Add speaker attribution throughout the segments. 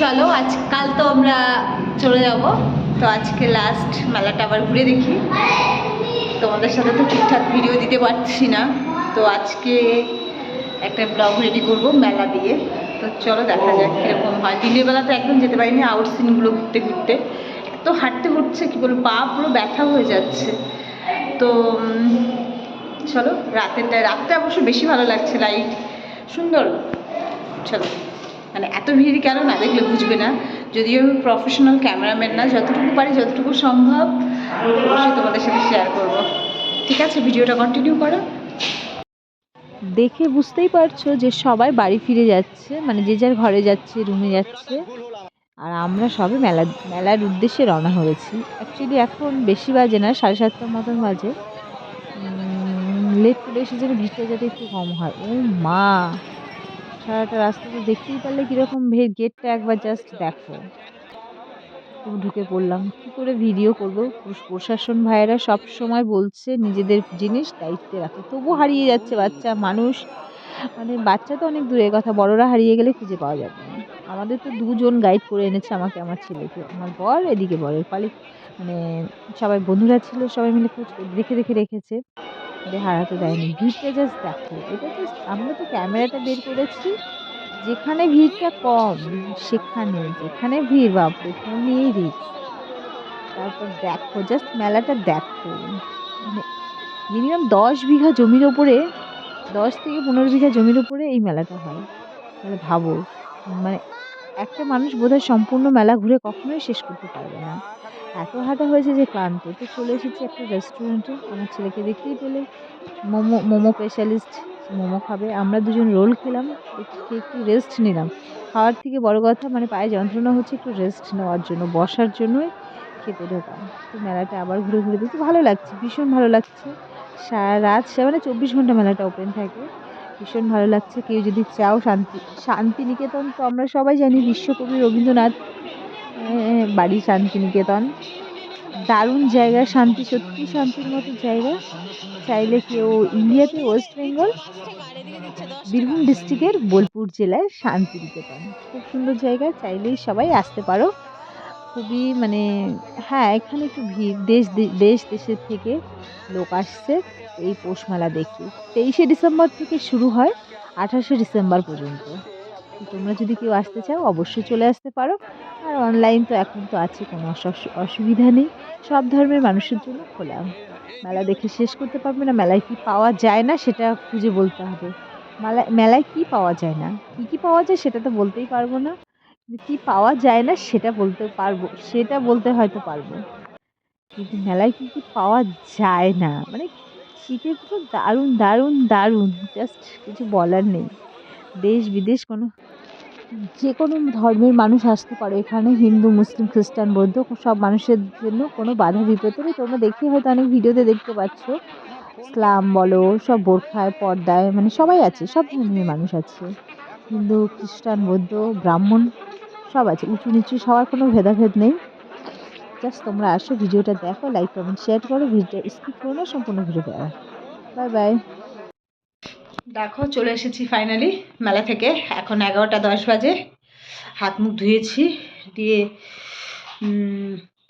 Speaker 1: চলো আজ কাল তো আমরা চলে যাব। তো আজকে লাস্ট মেলাটা আবার ঘুরে দেখি। তোমাদের সাথে তো ঠিকঠাক ভিডিও দিতে পারছি না। তো আজকে একটা ব্লগ রেডি করব মেলা দিয়ে। তো চলো দেখা যাক কীরকম হয়। দিনের বেলা তো একদম যেতে পারিনি আউট সিনগুলো ঘুরতে ঘুরতে। এত হাঁটতে হচ্ছে কি বলব পা পুরো ব্যথা হয়ে যাচ্ছে। তো চলো রাতেরটা রাতটা অবশ্য বেশি ভালো লাগছে লাইট সুন্দর। চলো। মানে এত ভিড় কেন না দেখলে বুঝবে না। যদিও আমি প্রফেশনাল ক্যামেরাম্যান না, যতটুকু পারি যতটুকু সম্ভব অবশ্যই তোমাদের সাথে শেয়ার করব। ঠিক আছে, ভিডিওটা কন্টিনিউ করো।
Speaker 2: দেখে বুঝতেই পারছ যে সবাই বাড়ি ফিরে যাচ্ছে মানে যে যার ঘরে যাচ্ছে রুমে যাচ্ছে। আর আমরা সবে মেলা, মেলার উদ্দেশ্যে রওনা হয়েছি। অ্যাকচুয়ালি এখন বেশি বাজে না, সাড়ে সাতটার মতন বাজে। লেট করে এসে যেন ভিড়টা যাতে একটু কম হয়। ও মা! সারাটা রাস্তা তো দেখতেই পারলে কীরকম ভিড় গেটটা একবার জাস্ট দেখো। পুরো ঢুকে পড়লাম। কী করে ভিডিও করব? প্রশাসন ভাইয়েরা সব সময় বলছে নিজেদের জিনিস দায়িত্বে রাখো তবু হারিয়ে যাচ্ছে বাচ্চা, মানুষ। মানে বাচ্চা তো অনেক দূরের কথা, বড়রা হারিয়ে গেলে খুঁজে পাওয়া যাবে না। আমাদের তো দুজন গাইড করে এনেছে আমাকে, আমার ছেলেকে। আমার বর এদিকে, বরের পালি মানে সবাই বন্ধুরা ছিল, সবাই মিলে দেখে দেখে রেখেছে। যে হারাতে দেয়নি। ভিড়টা জাস্ট দেখো, এটা জাস্ট আমরা তো ক্যামেরাটা বের করেছি। যেখানে ভিড়টা কম, সেখানে, যেখানে ভিড় বাপরে নিয়েই রিক্স তারপর দেখো জাস্ট মেলাটা দেখো। মানে মিনিমাম দশ বিঘা জমির ওপরে, দশ থেকে পনেরো বিঘা জমির ওপরে এই মেলাটা হয়। তাহলে ভাবো মানে একটা মানুষ বোধহয় সম্পূর্ণ মেলা ঘুরে কখনোই শেষ করতে পারবে না। এত হাঁটা হয়েছে যে ক্লান্ত। তো চলে এসেছি একটা রেস্টুরেন্টে আমার ছেলেকে দেখতেই পেলে। মোমো মোমো স্পেশালিস্ট মোমো খাবে। আমরা দুজন রোল খেলাম। একটু খেয়ে একটু রেস্ট নিলাম। খাওয়ার থেকে বড় কথা মানে পায়ে যন্ত্রণা হচ্ছে, একটু রেস্ট নেওয়ার জন্য, বসার জন্যই খেতে ঢোকা তো মেলাটা আবার ঘুরে ঘুরে দেখতে ভালো লাগছে, ভীষণ ভালো লাগছে। সারা রাত সে মানে চব্বিশ ঘণ্টা মেলাটা ওপেন থাকে। ভীষণ ভালো লাগছে। কেউ যদি চাও শান্তি, শান্তিনিকেতন তো আমরা সবাই জানি, বিশ্বকবি রবীন্দ্রনাথ বাড়ি শান্তিনিকেতন। দারুণ জায়গা, শান্তি, সত্যি শান্তির মতো জায়গা। চাইলে কেউ ইন্ডিয়াতে ওয়েস্ট বেঙ্গল, বীরভূম ডিস্ট্রিক্টের বোলপুর জেলায় শান্তিনিকেতন। খুব সুন্দর জায়গা, চাইলেই সবাই আসতে পারো। খুবই মানে হ্যাঁ এখানে একটু ভিড়। দেশ দেশ, দেশের থেকে লোক আসছে এই পৌষ মেলা দেখতে তেইশে ডিসেম্বর থেকে শুরু হয়, আঠাশে ডিসেম্বর পর্যন্ত। তোমরা যদি কেউ আসতে চাও, অবশ্যই চলে আসতে পারো। আর অনলাইন তো এখন তো আছে, কোনো অস- অসুবিধা নেই। সব ধর্মের মানুষের জন্য খোলা। মেলা দেখে শেষ করতে পারবে না, মেলায় কি পাওয়া যায় না সেটা খুঁজে বলতে হবে। মেলায় মেলায় কি পাওয়া যায় না? কী কী পাওয়া যায় সেটা তো বলতেই পারব না। কী পাওয়া যায় না সেটা বলতে পারব, সেটা বলতে হয়তো পারব। কিন্তু মেলায় কী কী পাওয়া যায় না? মানে শীতের পুরো দারুণ দারুণ দারুণ। জাস্ট কিছু বলার নেই। দেশ বিদেশ কোনো যে কোনো ধর্মের মানুষ আসতে পারে। এখানে হিন্দু, মুসলিম, খ্রিস্টান, বৌদ্ধ সব মানুষের জন্য কোনো বাধা বিপত্তি নেই। তোমরা দেখে হয়তো অনেক ভিডিওতে দেখতে পাচ্ছ। ইসলাম বলো, সব বোরখায়, পর্দায় মানে সবাই আছে, সব ধর্মের মানুষ আছে। হিন্দু, খ্রিস্টান, বৌদ্ধ, ব্রাহ্মণ সব আছে। উঁচু নিচু সবার কোনো ভেদাভেদ নেই। জাস্ট তোমরা আসো, ভিডিওটা দেখো লাইক কমেন্ট শেয়ার করো, ভিডিওটা স্কিপ করো না, সম্পূর্ণ ভিডিও দেখো। বাই বাই
Speaker 1: দেখো, চলে এসেছি ফাইনালি মেলা থেকে। এখন এগারোটা দশ বাজে। হাত মুখ ধুয়েছি, দিয়ে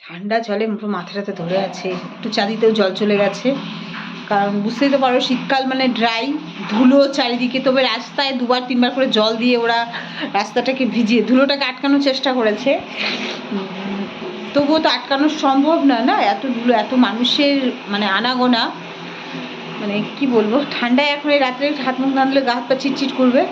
Speaker 1: ঠান্ডা জলে মাথাটাতে ধরে আছে। একটু চাঁদিতেও জল চলে গেছে। কারণ বুঝতেই তো পারো, শীতকাল মানে ড্রাই ধুলো চারিদিকে। তবে রাস্তায় দুবার, তিনবার করে জল দিয়ে ওরা রাস্তাটাকে ভিজিয়ে, ধুলোটাকে আটকানোর চেষ্টা করেছে। তবুও তো আটকানো সম্ভব না না? এত ধুলো, এত মানুষের মানে আনাগোনা। মানে কি বলব, ঠান্ডায় এখন এই রাত্রে হাত মুখ না ধুলে গা হাত পা চিটচিট করবে।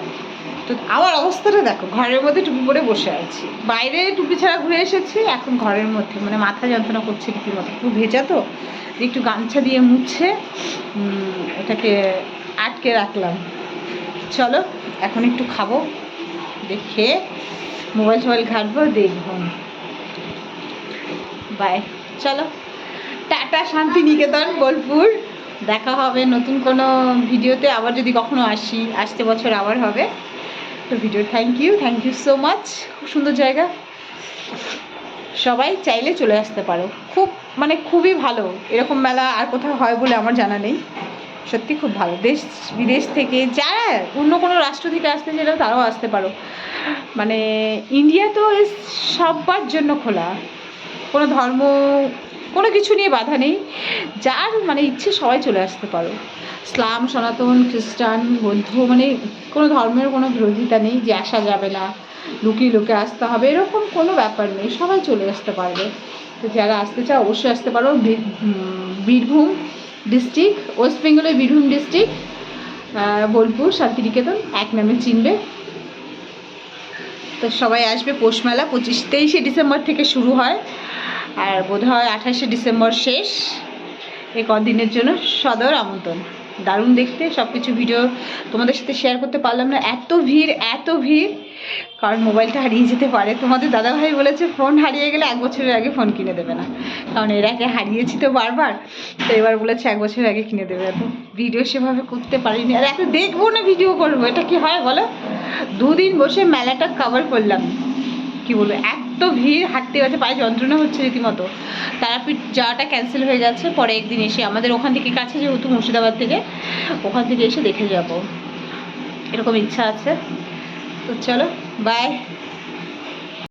Speaker 1: তো আমার অবস্থাটা দেখো, ঘরের মধ্যে টুপি পরে বসে আছি। বাইরে টুপি ছাড়া ঘুরে এসেছি, এখন ঘরের মধ্যে। মানে মাথা যন্ত্রণা করছে রীতিমতো একটু ভেজা তো একটু গামছা দিয়ে মুছে এটাকে আটকে রাখলাম। চলো, এখন একটু খাব, দেখে মোবাইল টোবাইল ঘাটবো, দেখব। বাই। চলো। টাটা, শান্তিনিকেতন, বোলপুর। দেখা হবে নতুন কোনো ভিডিওতে। আবার যদি কখনো আসি, আসতে বছর আবার হবে। তো video thank you thank you so much খুব সুন্দর জায়গা। সবাই চাইলে চলে আসতে পারো। খুব মানে খুবই ভালো। এরকম মেলা আর কোথাও হয় বলে আমার জানা নেই। সত্যি খুব ভালো। দেশ, বিদেশ থেকে যারা অন্য কোনো রাষ্ট্র থেকে আসতে চাইলেও তারাও আসতে পারো। মানে ইন্ডিয়া তো সবার জন্য খোলা। কোনো ধর্ম কোনো কিছু নিয়ে বাধা নেই। যার মানে ইচ্ছে, সবাই চলে আসতে পারো। ইসলাম, সনাতন, খ্রিস্টান, বৌদ্ধ মানে কোনো ধর্মের কোনো বিরোধিতা নেই যে আসা যাবে না, লুকিয়ে লুকিয়ে আসতে হবে, এরকম কোনো ব্যাপার নেই। সবাই চলে আসতে পারবে। তো যারা আসতে চাও অবশ্যই আসতে পারো। বীর- বীরভূম ডিস্ট্রিক্ট, ওয়েস্ট বেঙ্গলের বীরভূম ডিস্ট্রিক্ট বোলপুর, শান্তিনিকেতন, এক নামে চিনবে। তো সবাই আসবে। পৌষ মেলা পঁচিশ, তেইশে ডিসেম্বর থেকে শুরু হয়। আর বোধ হয় আঠাশে ডিসেম্বর শেষ। এই কদিনের জন্য সদর আমন্ত্রণ। দারুণ দেখতে সব কিছু ভিডিও তোমাদের সাথে শেয়ার করতে পারলাম না। এত ভিড় এত ভিড়। কারণ মোবাইলটা হারিয়ে যেতে পারে। তোমাদের দাদাভাই বলেছে ফোন হারিয়ে গেলে এক বছরের আগে ফোন কিনে দেবে না। কারণ এর আগে হারিয়েছি তো বারবার। তো এবার বলেছে এক বছরের আগে কিনে দেবে। এত ভিডিও সেভাবে করতে পারিনি। আর এত দেখব না ভিডিও করব। এটা কি হয় বলো? দুদিন বসে মেলাটা কভার করলাম। কি বলব, এত ভিড়, হাঁটতে হাঁটতে পায়ে যন্ত্রণা হচ্ছে রীতিমতো। তারাপীঠ যাওয়াটা ক্যান্সেল হয়ে যাচ্ছে, পরে একদিন এসে আমাদের ওখান থেকে কাছে যেহেতু মুর্শিদাবাদ থেকে, ওখান থেকে এসে দেখে যাব। এরকম ইচ্ছা আছে। তো চলো বাই